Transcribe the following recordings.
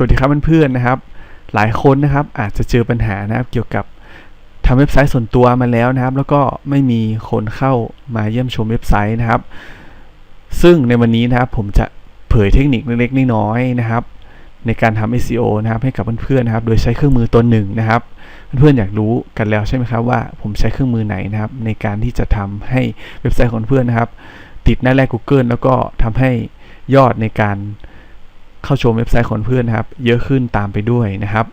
สวัสดีครับเพื่อนๆนะครับ หลายคนนะครับอาจจะเจอปัญหานะครับเกี่ยวกับทำเว็บไซต์ส่วนตัวมาแล้วนะครับ แล้วก็ไม่มีคนเข้ามาเยี่ยมชมเว็บไซต์นะครับ ซึ่งในวันนี้นะครับผมจะเผยเทคนิคเล็กๆน้อยๆนะครับ ในการทำ SEO นะครับให้กับเพื่อนๆนะครับ โดยใช้เครื่องมือตัวหนึ่งนะครับ เพื่อนๆอยากรู้กันแล้วใช่ไหมครับว่าผมใช้เครื่องมือไหนนะครับ ในการที่จะทำให้เว็บไซต์ของเพื่อนนะครับ ติดหน้าแรก Google แล้วก็ทำให้ยอดในการ เข้าชมเว็บไซต์ของเพื่อนนะครับ เยอะขึ้นตามไปด้วยนะครับ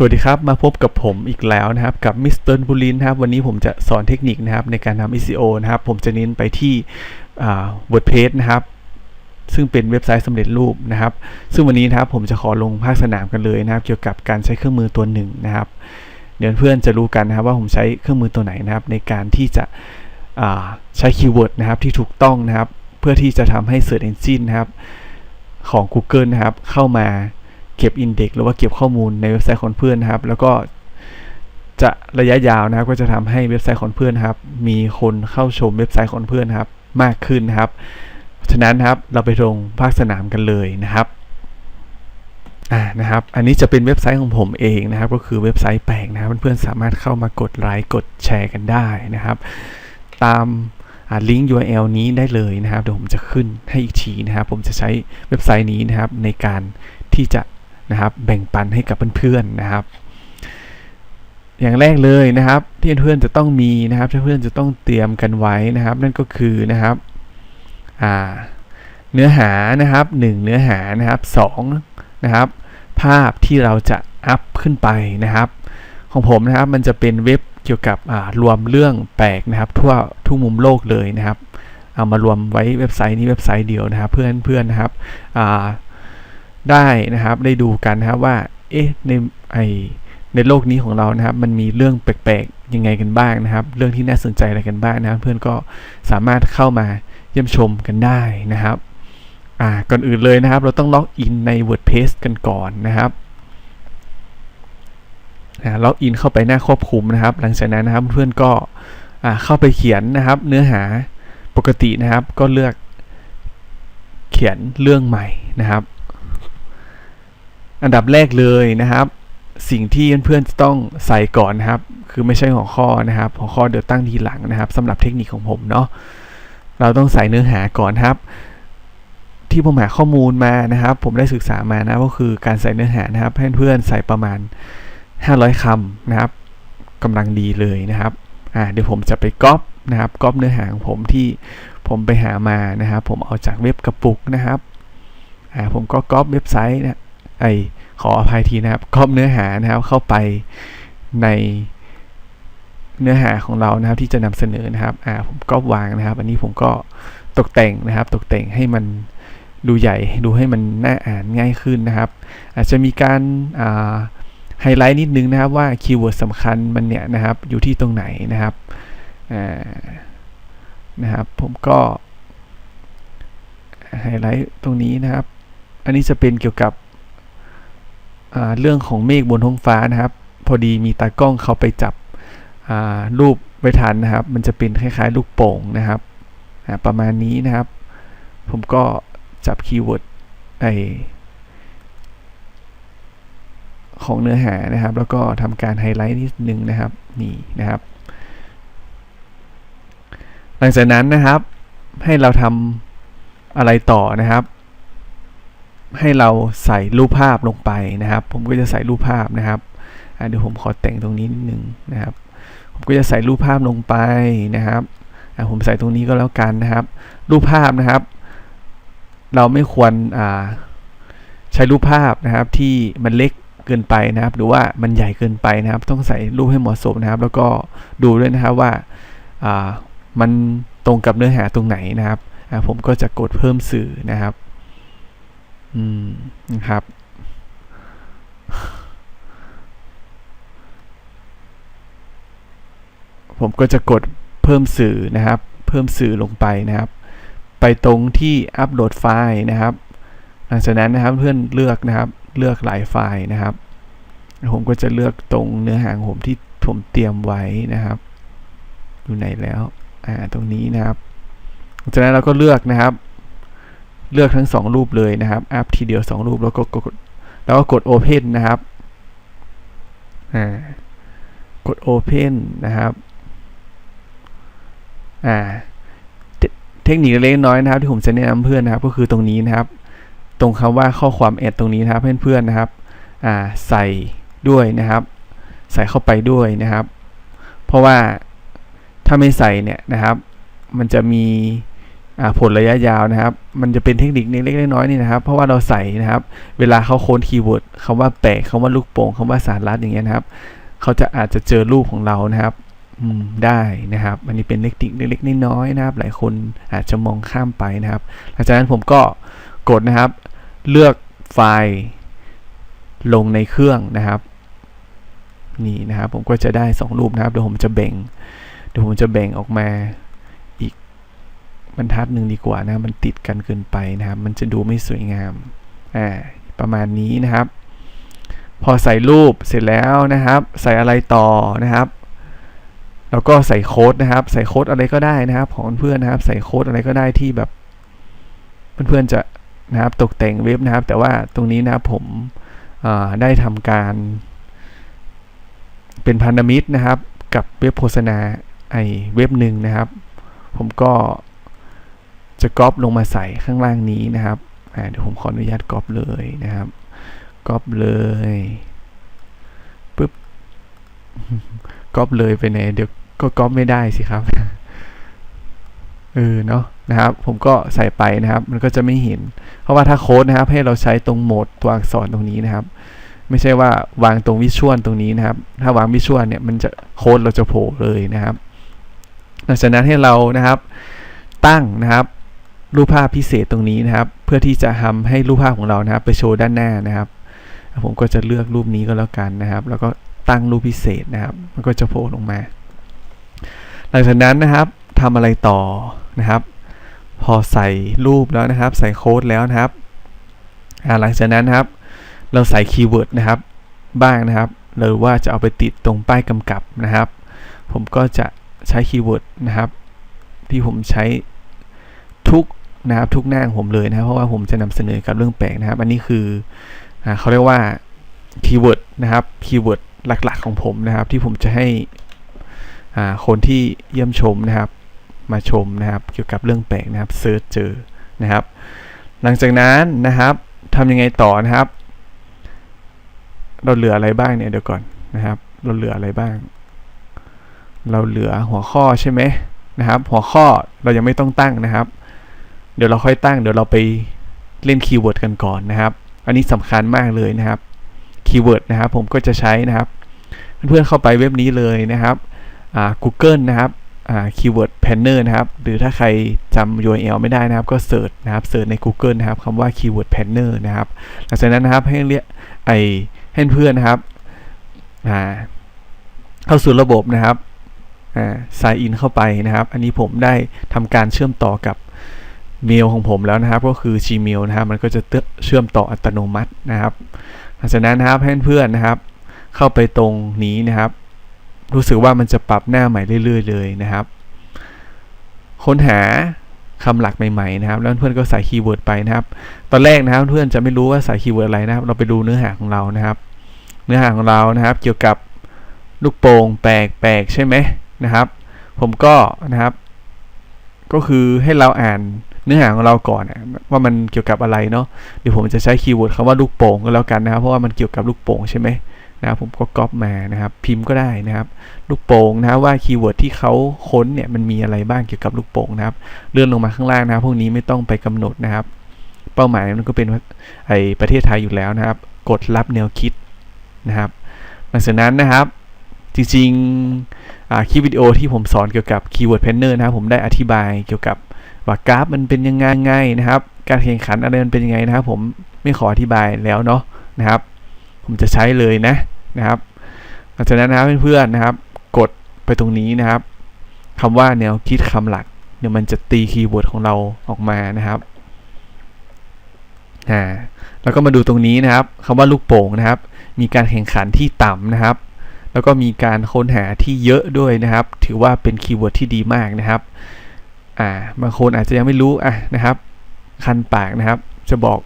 สวัสดีครับ มาพบกับผมอีกแล้วนะครับ กับมิสเตอร์บุลินนะครับ วันนี้ผมจะสอนเทคนิคนะครับ ในการทำ SEO นะครับ ผมจะเน้นไปที่ WordPress นะครับ ซึ่งเป็นเว็บไซต์สำเร็จรูปนะครับ ซึ่งวันนี้นะครับผมจะขอลงภาคสนามกันเลยนะครับ เกี่ยวกับการใช้เครื่องมือตัวหนึ่งนะครับ เดี๋ยวเพื่อนจะรู้กันนะครับว่าผมใช้เครื่องมือตัวไหนนะครับ ในการที่จะใช้คีย์เวิร์ดนะครับที่ถูกต้องนะครับ เพื่อที่จะทำให้ Search Engine นะครับของ Google นะครับ เข้ามาเก็บ Index หรือว่าเก็บข้อมูลในเว็บไซต์ของเพื่อนนะครับ แล้วก็จะระยะยาวนะครับ ก็จะทำให้เว็บไซต์ของเพื่อนครับ มีคนเข้าชมเว็บไซต์ของเพื่อนครับ มากขึ้นนะครับฉะนั้นครับเราไปลงภาคสนามกันเลยนะครับ อ่านะครับ อันนี้จะเป็นเว็บไซต์ของผมเองนะครับ ก็คือเว็บไซต์แปลกนะครับเพื่อนๆสามารถเข้ามากดไลค์กดแชร์กันได้นะครับ ตามลิงก์ URL นี้ได้เลยนะครับเดี๋ยวผมจะขึ้นให้อีกทีนะครับ ผมจะใช้เว็บไซต์นี้นะครับในการที่จะนะครับแบ่งปันให้กับเพื่อนๆนะครับ อย่างแรกเลยนะครับ ที่เพื่อนๆจะต้องมีนะครับที่เพื่อนจะต้องเตรียมกันไว้นะครับ นั่นก็คือนะครับอ่าเนื้อหานะครับ 1 เนื้อหานะครับ 2 นะครับ ภาพที่เราจะอัพขึ้นไปนะครับ ของผมนะครับมันจะเป็นเว็บเกี่ยวกับรวมเรื่องแปลกนะครับทั่วทุกมุมโลกเลยนะครับ เอามารวมไว้เว็บไซต์นี้เว็บไซต์เดียวนะครับ เพื่อนเพื่อนนะครับได้นะครับได้ดูกันนะครับว่าเอ๊ะในไอในโลกนี้ของเรานะครับ มันมีเรื่องแปลกๆยังไงกันบ้างนะครับ เรื่องที่น่าสนใจอะไรกันบ้างนะครับ เพื่อนก็สามารถเข้ามาเยี่ยมชมกันได้นะครับ อ่าก่อนอื่นเลยนะครับ เราต้องล็อกอินใน WordPress กันก่อนนะครับล็อกอินเข้าไปหน้าควบคุมนะครับ หลังจากนั้นนะครับเพื่อนก็เข้าไปเขียนนะครับ เนื้อหาปกตินะครับ ก็เลือกเขียนเรื่องใหม่นะครับ อันดับแรกเลยนะครับ สิ่งที่เพื่อนๆจะต้องใส่ก่อนนะครับ คือไม่ใช่หัวข้อนะครับหัวข้อเดี๋ยวตั้งทีหลังนะครับสำหรับเทคนิคของผมเนาะเราต้องใส่เนื้อหาก่อนครับ ที่ผมหาข้อมูลมานะครับ ผมได้ศึกษามานะก็คือการใส่เนื้อหานะครับให้เพื่อนใส่ประมาณ 500คำนะครับกำลังดีเลยนะครับอ่าเดี๋ยวผมจะไปก๊อปนะครับก๊อปเนื้อหาของผมที่ผมไปหามานะครับ ผมเอาจากเว็บกระปุกนะครับอ่าผมก็ก๊อปเว็บไซต์นะไอขออภัยทีนะครับก๊อปเนื้อหานะครับเข้าไปในเนื้อหาของเรานะครับที่จะนำเสนอนะครับอ่าผมก็วางนะครับ อันนี้ผมก็ตกแต่งนะครับ ตกแต่งให้มัน ดูใหญ่ดูให้มันน่าอ่านง่ายขึ้นนะครับ อาจจะมีการไฮไลท์นิดนึงนะครับว่าคีย์เวิร์ดสำคัญมันเนี่ยนะครับอยู่ที่ตรงไหนนะครับนะครับ ผมก็ไฮไลท์ตรงนี้นะครับ อันนี้จะเป็นเกี่ยวกับเรื่องของเมฆบนท้องฟ้านะครับ พอดีมีตากล้องเขาไปจับรูปไว้ทันนะครับ มันจะเป็นคล้ายๆ ลูกโป่งนะครับประมาณนี้นะครับ ผมก็ จับคีย์เวิร์ดไอของเนื้อหานะครับ แล้วก็ทำการไฮไลท์นิดนึงนะครับนี่นะครับ หลังจากนั้นนะครับให้เราทำอะไรต่อนะครับ ให้เราใส่รูปภาพลงไปนะครับ ผมก็จะใส่รูปภาพนะครับเดี๋ยวผมขอแต่งตรงนี้นิดนึงนะครับ ผมก็จะใส่รูปภาพลงไปนะครับผมใส่ตรงนี้ก็แล้วกันนะครับ รูปภาพนะครับ เราไม่ควรใช้รูปภาพนะครับที่มันเล็กเกินไปนะครับ หรือว่ามันใหญ่เกินไปนะครับ ต้องใส่รูปให้เหมาะสมนะครับ แล้วก็ดูด้วยนะครับว่ามันตรงกับเนื้อหาตรงไหนนะครับผมก็จะกดเพิ่มสื่อนะครับอืมนะครับผมก็จะกดเพิ่มสื่อนะครับ เพิ่มสื่อลงไปนะครับ ไปตรงที่อัปโหลดไฟล์นะครับ หลังจากนั้นนะครับเพื่อนเลือกนะครับเลือกหลายไฟล์นะครับ ผมก็จะเลือกตรงเนื้อหาของผมที่ผมเตรียมไว้นะครับ อยู่ไหนแล้วอ่าตรงนี้นะครับจากนั้นเราก็เลือกนะครับ เลือกทั้งสองรูปเลยนะครับ อัพทีเดียวสองรูปแล้วก็กดแล้วก็กด Open นะครับอ่ากด Open นะครับอ่า เทคนิคเล็กน้อยนะครับที่ผมจะแนะนำเพื่อนนะครับ ก็คือตรงนี้นะครับ ตรงคำว่าข้อความแอดตรงนี้นะครับเพื่อนๆนะครับใส่ด้วยนะครับ ใส่เข้าไปด้วยนะครับ เพราะว่าถ้าไม่ใส่เนี่ยนะครับ มันจะมีผลระยะยาวนะครับ มันจะเป็นเทคนิคเล็กๆน้อยๆนี่นะครับ เพราะว่าเราใส่นะครับ เวลาเขาโค้ดคีย์เวิร์ดคำว่าแปลกคำว่าลูกโป่งคำว่าสารลัดอย่างเงี้ยนะครับ เขาจะอาจจะเจอรูปของเรานะครับ ได้นะครับ อันนี้เป็นเทคนิเล็กๆน้อยๆนะครับ หลายคนอาจจะมองข้ามไปนะครับ หลังจากนั้นผมก็กดนะครับ เลือกไฟล์ลงในเครื่องนะครับนี่นะครับผมก็จะได้ 2 รูปนะครับเดี๋ยวผมจะแบ่ง เดี๋ยวผมจะแบ่งออกมาอีกบรรทัดหนึ่งดีกว่านะมันติดกันเกินไปนะครับ มันจะดูไม่สวยงามอ่าประมาณนี้นะครับ พอใส่รูปเสร็จแล้วนะครับ ใส่อะไรต่อนะครับ แล้วก็ใส่โค้ดนะครับ ใส่โค้ดอะไรก็ได้นะครับ ของเพื่อนนะครับ ใส่โค้ดอะไรก็ได้ที่แบบ เพื่อนๆจะนะครับตกแต่งเว็บนะครับ แต่ว่าตรงนี้นะครับผมได้ทำการ เป็นพันธมิตรนะครับ กับเว็บโฆษณาไอเว็บหนึ่งนะครับ ผมก็จะก๊อปลงมาใส่ข้างล่างนี้นะครับเดี๋ยวผมขออนุญาตก๊อปเลยนะครับก๊อปเลยปึ๊บ ก๊อปเลยไปไหนเดี๋ยวก็ก๊อปไม่ได้สิครับเออเนาะนะครับ ผมก็ใส่ไปนะครับ มันก็จะไม่เห็น เพราะว่าถ้าโค้ดนะครับ ให้เราใช้ตรงโหมดตัวอักษรตรงนี้นะครับ ไม่ใช่ว่าวางตรงวิชวลตรงนี้นะครับ ถ้าวางวิชวลเนี่ยมันจะโค้ดเราจะโผล่เลยนะครับหลังจากนั้นให้เรานะครับ ตั้งนะครับ รูปภาพพิเศษตรงนี้นะครับ เพื่อที่จะทำให้รูปภาพของเรานะครับ ไปโชว์ด้านหน้านะครับ ผมก็จะเลือกรูปนี้ก็แล้วกันนะครับ แล้วก็ ตั้งรูปพิเศษนะครับ มันก็จะโผล่ลงมา หลังจากนั้นนะครับทำอะไรต่อนะครับ พอใส่รูปแล้วนะครับ ใส่โค้ดแล้วนะครับหลังจากนั้นนะครับ เราใส่คีย์เวิร์ดนะครับ บ้างนะครับหรือว่าจะเอาไปติดตรงป้ายกำกับนะครับ ผมก็จะใช้คีย์เวิร์ดนะครับ ที่ผมใช้ทุกนะครับทุกหน้าของผมเลยนะครับเพราะว่าผมจะนำเสนอกับเรื่องแปลกนะครับ อันนี้คือเขาเรียกว่าคีย์เวิร์ดนะครับคีย์เวิร์ด หลักๆของผมนะครับ ที่ผมจะให้คนที่เยี่ยมชมนะครับมาชมนะครับ เกี่ยวกับเรื่องแปลกนะครับเซิร์ชเจอนะครับ หลังจากนั้นนะครับทำยังไงต่อนะครับ เราเหลืออะไรบ้างเนี่ยเดี๋ยวก่อนนะครับ เราเหลืออะไรบ้าง เราเหลือหัวข้อใช่ไหมนะครับ หัวข้อเรายังไม่ต้องตั้งนะครับ เดี๋ยวเราค่อยตั้ง เดี๋ยวเราไปเล่นคีย์เวิร์ดกันก่อนนะครับ อันนี้สำคัญมากเลยนะครับ คีย์เวิร์ดนะครับผมก็จะใช้นะครับ เพื่อนๆเข้าไปเว็บนี้เลยนะครับ Google นะครับคีย์เวิร์ดแพนเนอร์นะครับ หรือถ้าใครจำ URL ไม่ได้นะครับ ก็เสิร์ชนะครับเสิร์ชใน Google นะครับคำว่าคีย์เวิร์ดแพนเนอร์นะครับ หลังจากนั้นนะครับให้เรียกไอให้เพื่อนนะครับเข้าสู่ระบบนะครับสายอินเข้าไปนะครับ อันนี้ผมได้ทำการเชื่อมต่อกับ เมลของผมแล้วนะครับ ก็คือ Gmail นะครับ มันก็จะเชื่อมต่ออัตโนมัตินะครับหลังจากนั้นนะครับเพื่อนนะครับ เข้าไปตรงนี้นะครับ รู้สึกว่ามันจะปรับหน้าใหม่เรื่อย ๆ เลยนะครับ ค้นหาคำหลักใหม่ๆนะครับ แล้วเพื่อนก็ใส่คีย์เวิร์ดไปนะครับ ตอนแรกนะครับเพื่อนจะไม่รู้ว่าใส่คีย์เวิร์ดอะไรนะครับ เราไปดูเนื้อหาของเรานะครับ เนื้อหาของเรานะครับ เกี่ยวกับลูกโป่งแปลกๆใช่ไหมนะครับ ผมก็นะครับ ก็คือให้เราอ่าน เนื้อหาของเราก่อนว่ามันเกี่ยวกับอะไรเนาะเดี๋ยวผมจะใช้คีย์เวิร์ดคำว่าลูกโป่งก็แล้วกันนะครับเพราะว่ามันเกี่ยวกับลูกโป่งใช่ไหมนะครับผมก็ก๊อปมานะครับ พิมพ์ก็ได้นะครับ ลูกโป่งนะว่าคีย์เวิร์ดที่เขาค้นเนี่ยมันมีอะไรบ้างเกี่ยวกับลูกโป่งนะครับ เลื่อนลงมาข้างล่างนะครับ พวกนี้ไม่ต้องไปกำหนดนะครับ เป้าหมายมันก็เป็นไอประเทศไทยอยู่แล้วนะครับ กดรับแนวคิดนะครับหลังจากนั้นนะครับจริงๆคลิปวิดีโอที่ผมสอนเกี่ยวกับคีย์เวิร์ดแพนเนอร์นะครับผมได้อธิบายเกี่ยวกับ ว่ากราฟมันเป็นยังไงนะครับ การแข่งขันอะไรมันเป็นยังไงนะครับ ผมไม่ขออธิบายแล้วเนาะนะครับ ผมจะใช้เลยนะนะครับหลังจากนั้นนะครับเพื่อนๆนะครับ กดไปตรงนี้นะครับคำว่าแนวคิดคำหลักเดี๋ยวมันจะตีคีย์เวิร์ดของเราออกมานะครับอ่าแล้วก็มาดูตรงนี้นะครับคำว่าลูกโป่งนะครับ มีการแข่งขันที่ต่ำนะครับ แล้วก็มีการค้นหาที่เยอะด้วยนะครับ ถือว่าเป็นคีย์เวิร์ดที่ดีมากนะครับ อ่าบางคนอาจจะยังไม่รู้อะนะครับ คันปากนะครับ จะบอก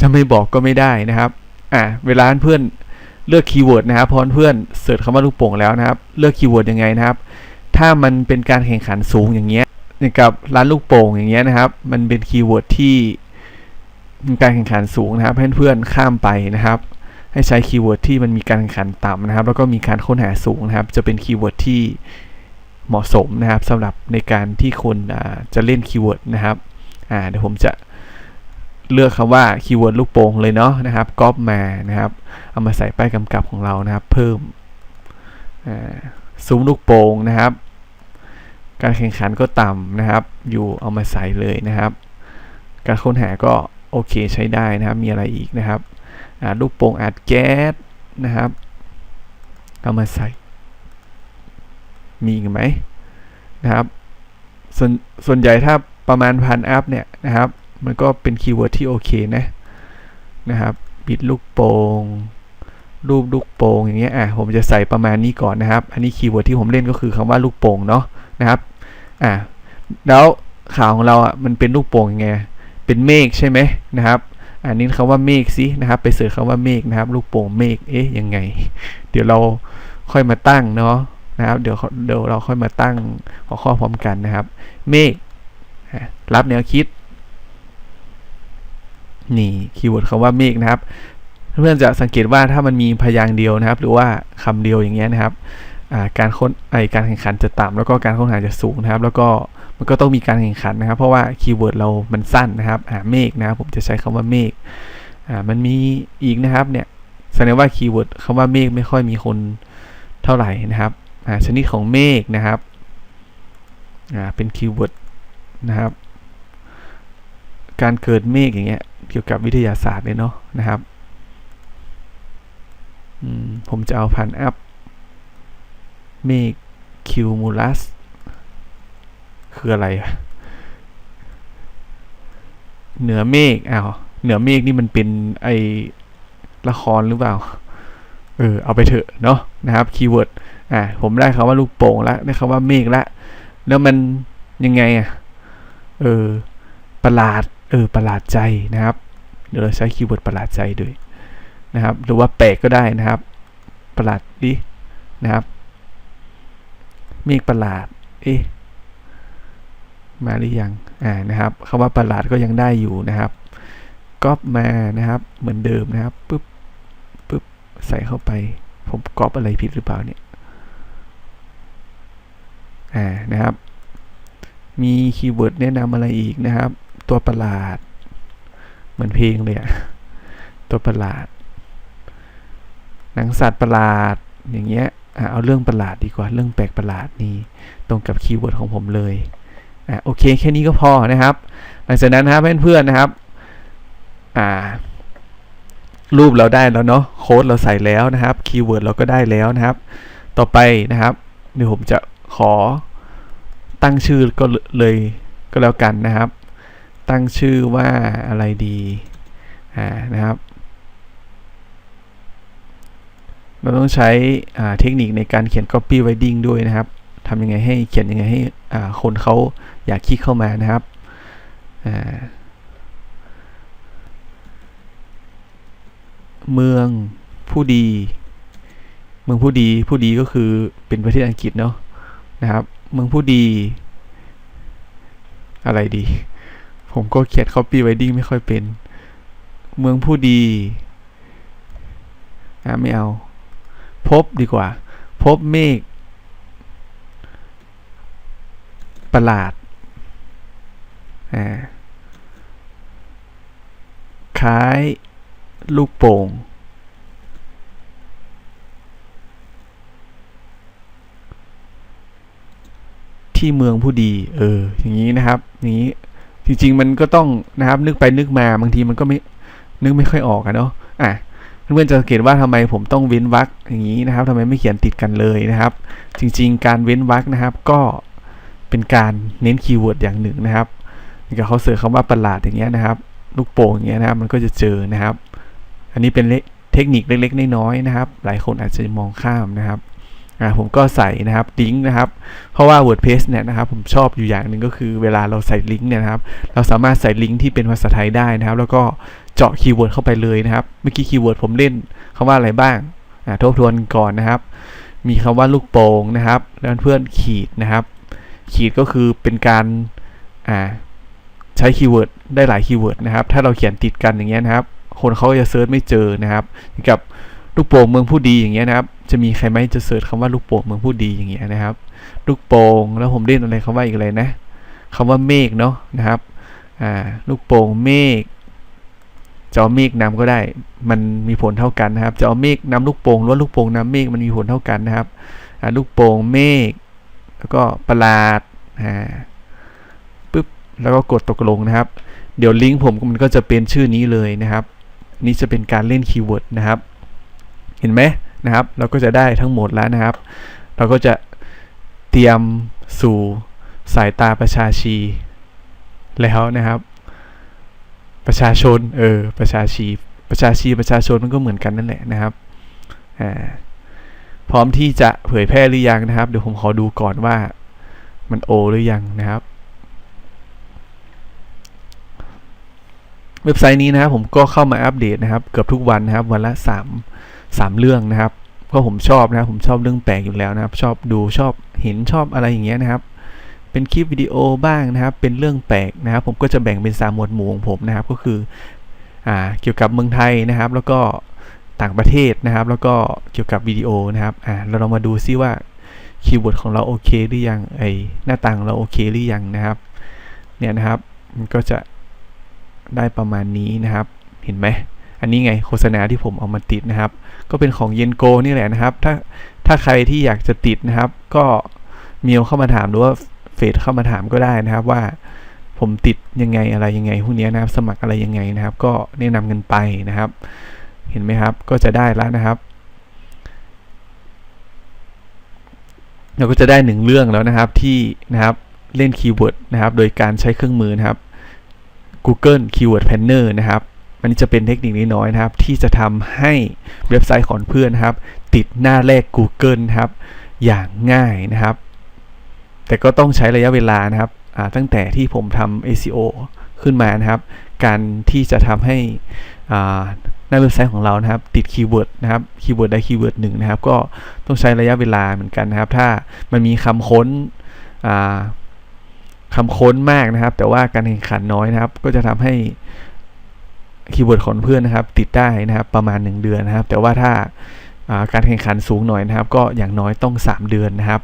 จะไม่บอกก็ไม่ได้นะครับอ่าเวลาเพื่อนเลือกคีย์เวิร์ดนะครับพอเพื่อนเสิร์ชคำว่าลูกโป่งแล้วนะครับ เลือกคีย์เวิร์ดยังไงนะครับ ถ้ามันเป็นการแข่งขันสูงอย่างเงี้ยอย่างกับร้านลูกโป่งอย่างเงี้ยนะครับ มันเป็นคีย์เวิร์ดที่มีการแข่งขันสูงนะครับให้เพื่อนๆข้ามไปนะครับ ให้ใช้คีย์เวิร์ดที่มันมีการแข่งขันต่ำนะครับ แล้วก็มีการค้นหาสูงนะครับ จะเป็นคีย์เวิร์ดที่ เหมาะสมนะครับสำหรับในการที่คนอ่าจะเล่นคีย์เวิร์ดนะครับเดี๋ยวผมจะเลือกคำว่าคีย์เวิร์ดลูกโป่งเลยเนาะนะครับก๊อปมานะครับ เอามาใส่ป้ายกำกับของเรานะครับ เพิ่มซุ้มลูกโป่งนะครับ การแข่งขันก็ต่ำนะครับ อยู่เอามาใส่เลยนะครับ การค้นหาก็โอเคใช้ได้นะครับ มีอะไรอีกนะครับลูกโป่งอัดแก๊สนะครับ เอามาใส่ มีอีกไหมนะครับส่วนส่วนใหญ่ถ้าประมาณพันอัพเนี่ยนะครับ มันก็เป็นคีย์เวิร์ดที่โอเคนะนะครับบิดลูกโป่งรูปลูกโป่งอย่างเงี้ยอะผมจะใส่ประมาณนี้ก่อนนะครับ อันนี้คีย์เวิร์ดที่ผมเล่นก็คือคำว่าลูกโป่งเนาะนะครับอะแล้วข่าวของเราอะมันเป็นลูกโป่งยังไงเป็นเมฆใช่ไหมนะครับอันนี้คำว่าเมฆสินะครับ ไปเสิร์ชคำว่าเมฆนะครับ ลูกโป่งเมฆเอ๊ะยังไง เดี๋ยวเราค่อยมาตั้งเนาะ นะครับ เดี๋ยวเดี๋ยวเราค่อยมาตั้งหัวข้อพร้อมกันนะครับ เมฆรับแนวคิด นี่คีย์เวิร์ดคำว่าเมฆนะครับ เพื่อนจะสังเกตว่าถ้ามันมีพยางค์เดียวนะครับ หรือว่าคำเดียวอย่างเงี้ยนะครับการค้นไอการแข่งขันจะต่ำแล้วก็การค้นหาจะสูงนะครับ แล้วก็มันก็ต้องมีการแข่งขันนะครับ เพราะว่าคีย์เวิร์ดเรามันสั้นนะครับอ่าเมฆนะครับ ผมจะใช้คำว่าเมฆอ่ามันมีอีกนะครับเนี่ยแสดงว่าคีย์เวิร์ดคำว่าเมฆไม่ค่อยมีคนเท่าไหร่นะครับ ชนิดของเมฆนะครับอ่าเป็นคีย์เวิร์ดนะครับ การเกิดเมฆอย่างเงี้ยเกี่ยวกับวิทยาศาสตร์เลยเนาะนะครับอืมผมจะเอาพันอัพเมฆคิวมูลัสคืออะไร เหนือเมฆอ้าวเหนือเมฆนี่มันเป็นไอละครหรือเปล่า เออ เอาไปเถอะเนาะ นะครับคีย์เวิร์ดอ่าผมได้คำว่าลูกโป่งแล้วได้คำว่าเมฆแล้วแล้วมันยังไงอะเออประหลาดเออประหลาดใจนะครับเดี๋ยวเราใช้คีย์เวิร์ดประหลาดใจด้วยนะครับ หรือว่าแปลกก็ได้นะครับ ประหลาดดินะครับเมฆประหลาดเอ๊ะมาหรือยังอ่านะครับคำว่าประหลาดก็ยังได้อยู่นะครับก๊อปมานะครับเหมือนเดิมนะครับปึ๊บปึ๊บใส่เข้าไป ผมก๊อปอะไรผิดหรือเปล่าเนี่ยอ่านะครับ มีคีย์เวิร์ดแนะนำอะไรอีกนะครับ ตัวประหลาด เหมือนเพลงเลยอะตัวประหลาด หนังสัตว์ประหลาดอย่างเงี้ยอะเอาเรื่องประหลาดดีกว่าเรื่องแปลกประหลาดนี่ตรงกับคีย์เวิร์ดของผมเลยอะโอเคแค่นี้ก็พอนะครับ หลังจากนั้นนะครับเพื่อนๆนะครับ อ่า รูปเราได้แล้วเนาะโค้ดเราใส่แล้วนะครับคีย์เวิร์ดเราก็ได้แล้วนะครับ ต่อไปนะครับเดี๋ยวผมจะขอตั้งชื่อก็เลยก็แล้วกันนะครับ ตั้งชื่อว่าอะไรดีอ่านะครับ เราต้องใช้เทคนิคในการเขียน copy writing ด้วยนะครับทำยังไงให้เขียนยังไงให้คนเขาอยากคลิกเข้ามานะครับ เมืองผู้ดี เมืองผู้ดีผู้ดีก็คือเป็นประเทศอังกฤษเนาะนะครับ เมืองผู้ดี อะไรดี ผมก็เขียน copy writing ไม่ค่อยเป็น เมืองผู้ดีอ่าไม่เอา พบดีกว่า พบเมฆประหลาดอ่าคล้าย ลูกโป่งที่เมืองผู้ดี เออ อย่างนี้นะครับอย่างนี้จริง ๆ มันก็ต้องนะครับ นึกไปนึกมาบางทีมันก็ไม่นึกไม่ค่อยออกอะเนาะอะเพื่อนๆจะสังเกตว่าทำไมผมต้องเว้นวรรคอย่างนี้นะครับทำไมไม่เขียนติดกันเลยนะครับ จริง ๆ การเว้นวรรคนะครับ ก็เป็นการเน้นคีย์เวิร์ดอย่างหนึ่งนะครับอย่าเขาเสิร์ชคำว่าประหลาดอย่างเงี้ยนะครับ ลูกโป่งอย่างเงี้ยนะครับ มันก็จะเจอนะครับ อันนี้เป็นเทคนิคเล็กๆน้อยๆนะครับ หลายคนอาจจะมองข้ามนะครับผมก็ใส่นะครับลิงก์นะครับ เพราะว่า WordPress เนี่ยนะครับผมชอบอยู่อย่างหนึ่งก็คือเวลาเราใส่ลิงก์เนี่ยนะครับ เราสามารถใส่ลิงก์ที่เป็นภาษาไทยได้นะครับ แล้วก็เจาะคีย์เวิร์ดเข้าไปเลยนะครับ เมื่อกี้คีย์เวิร์ดผมเล่นคำว่าอะไรบ้างทบทวนก่อนนะครับ มีคำว่าลูกโป่งนะครับ แล้วเพื่อนขีดนะครับ ขีดก็คือเป็นการใช้คีย์เวิร์ดได้หลายคีย์เวิร์ดนะครับ ถ้าเราเขียนติดกันอย่างเงี้ยนะครับ คนเขาจะเซิร์ชไม่เจอนะครับ กับลูกโป่งเมืองผู้ดีอย่างเงี้ยนะครับ จะมีใครไหมจะเสิร์ชคำว่าลูกโป่งเมืองผู้ดีอย่างเงี้ยนะครับ ลูกโป่งแล้วผมเล่นอะไรคำว่าอีกอะไรนะคำว่าเมฆเนาะนะครับ อ่า ลูกโป่งเมฆจะเอาเมฆนำก็ได้ มันมีผลเท่ากันนะครับ จะเอาเมฆนำลูกโป่งหรือว่าลูกโป่งนำเมฆมันมีผลเท่ากันนะครับ อ่า ลูกโป่งเมฆแล้วก็ประหลาด อ่าปึ๊บ แล้วก็กดตกลงนะครับ เดี๋ยวลิงก์ผมมันก็จะเป็นชื่อนี้เลยนะครับ นี่จะเป็นการเล่นคีย์เวิร์ดนะครับ เห็นไหมนะครับ เราก็จะได้ทั้งหมดแล้วนะครับ เราก็จะเตรียมสู่สายตาประชาชีแล้วนะครับ ประชาชนเออประชาชีประชาชีประชาชนมันก็เหมือนกันนั่นแหละนะครับอ่าพร้อมที่จะเผยแพร่หรือยังนะครับ เดี๋ยวผมขอดูก่อนว่ามันโอหรือยังนะครับ เว็บไซต์นี้นะครับผมก็เข้ามาอัปเดตนะครับ เกือบทุกวันนะครับ วันละ3 3เรื่องนะครับเพราะผมชอบนะครับผมชอบเรื่องแปลกอยู่แล้วนะครับ ชอบดูชอบเห็นชอบอะไรอย่างเงี้ยนะครับ เป็นคลิปวิดีโอบ้างนะครับ เป็นเรื่องแปลกนะครับ ผมก็จะแบ่งเป็นสามหมวดหมู่ของผมนะครับ ก็คืออ่าเกี่ยวกับเมืองไทยนะครับ แล้วก็ต่างประเทศนะครับ แล้วก็เกี่ยวกับวิดีโอนะครับอ่าเราลองมาดูซิว่าคีย์เวิร์ดของเราโอเคหรือยังไอหน้าต่างเราโอเคหรือยังนะครับ เนี่ยนะครับมันก็จะ ได้ประมาณนี้นะครับ เห็นไหม อันนี้ไงโฆษณาที่ผมเอามาติดนะครับ ก็เป็นของเยนโกนี่แหละนะครับ ถ้าถ้าใครที่อยากจะติดนะครับ ก็เมลเข้ามาถามหรือว่าเฟซเข้ามาถามก็ได้นะครับว่าผมติดยังไงอะไรยังไงพวกนี้นะครับ สมัครอะไรยังไงนะครับ ก็แนะนำกันไปนะครับ เห็นไหมครับก็จะได้แล้วนะครับ เราก็จะได้หนึ่งเรื่องแล้วนะครับที่นะครับเล่นคีย์เวิร์ดนะครับ โดยการใช้เครื่องมือนะครับ Google Keyword Planner นะครับอันนี้จะเป็นเทคนิคน้อยๆนะครับ ที่จะทำให้เว็บไซต์ของเพื่อนนะครับ ติดหน้าแรก Google นะครับ อย่างง่ายนะครับ แต่ก็ต้องใช้ระยะเวลานะครับตั้งแต่ที่ผมทำ ACO ขึ้นมานะครับ การที่จะทำให้หน้าเว็บไซต์ของเรานะครับ ติดคีย์เวิร์ดนะครับคีย์เวิร์ดได้คีย์เวิร์ดหนึ่งนะครับ ก็ต้องใช้ระยะเวลาเหมือนกันนะครับ ถ้ามันมีคำค้น คำค้นมากนะครับ แต่ว่าการแข่งขันน้อยนะครับ ก็จะทำให้คีย์เวิร์ดของเพื่อนนะครับ ติดได้นะครับประมาณ 1 เดือนนะครับ แต่ว่าถ้าการแข่งขันสูงหน่อยนะครับ ก็อย่างน้อยต้อง 3 เดือนนะครับ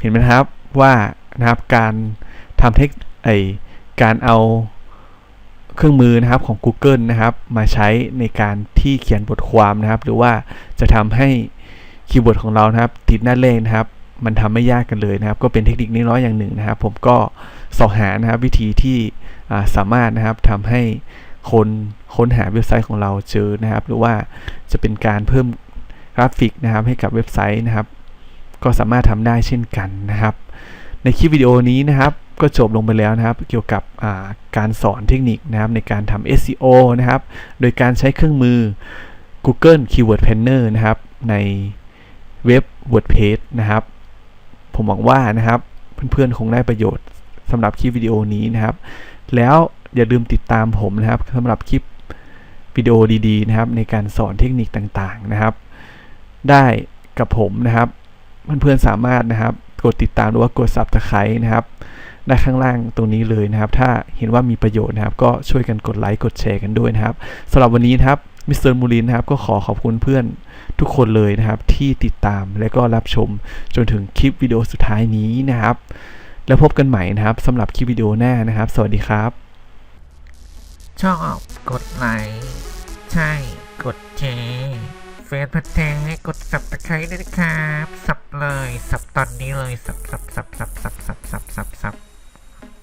เห็นไหมครับว่านะครับการทำเทคไอการเอาเครื่องมือนะครับของ Google นะครับ มาใช้ในการที่เขียนบทความนะครับ หรือว่าจะทำให้คีย์เวิร์ดของเรานะครับ ติดหน้าเลขนะครับ มันทำไม่ยากกันเลยนะครับ ก็เป็นเทคนิคน้อยๆอย่างหนึ่งนะครับ ผมก็สอบหานะครับวิธีที่สามารถนะครับทำให้คนค้นหาเว็บไซต์ของเราเจอนะครับ หรือว่าจะเป็นการเพิ่มกราฟิกนะครับ ให้กับเว็บไซต์นะครับ ก็สามารถทำได้เช่นกันนะครับ ในคลิปวิดีโอนี้นะครับ ก็จบลงไปแล้วนะครับ เกี่ยวกับการสอนเทคนิคนะครับ ในการทำ SEO นะครับ โดยการใช้เครื่องมือ Google Keyword Planner นะครับ ในเว็บ WordPress นะครับ ผมหวังว่านะครับ เพื่อนๆคงได้ประโยชน์สำหรับคลิปวิดีโอนี้นะครับ แล้วอย่าลืมติดตามผมนะครับสำหรับคลิปวิดีโอดีๆนะครับ ในการสอนเทคนิคต่างๆนะครับ ได้กับผมนะครับเพื่อนๆสามารถนะครับ กดติดตามหรือว่ากด subscribe นะครับได้ข้างล่างตรงนี้เลยนะครับ ถ้าเห็นว่ามีประโยชน์นะครับ ก็ช่วยกันกดไลค์กดแชร์กันด้วยนะครับสำหรับวันนี้นะครับ มิสเตอร์มูลินนะครับก็ขอขอบคุณเพื่อนทุกคนเลยนะครับ ที่ติดตามและก็รับชมจนถึงคลิปวิดีโอสุดท้ายนี้นะครับ แล้วพบกันใหม่นะครับสำหรับคลิปวิดีโอหน้านะครับ สวัสดีครับ ชอบกดไลค์ใช่กดแชร์เฟซพัดแท้กดสับตะไคร้ด้วยนะครับ สับเลย สับตอนนี้เลย สับสับสับสับสับสับสับสับ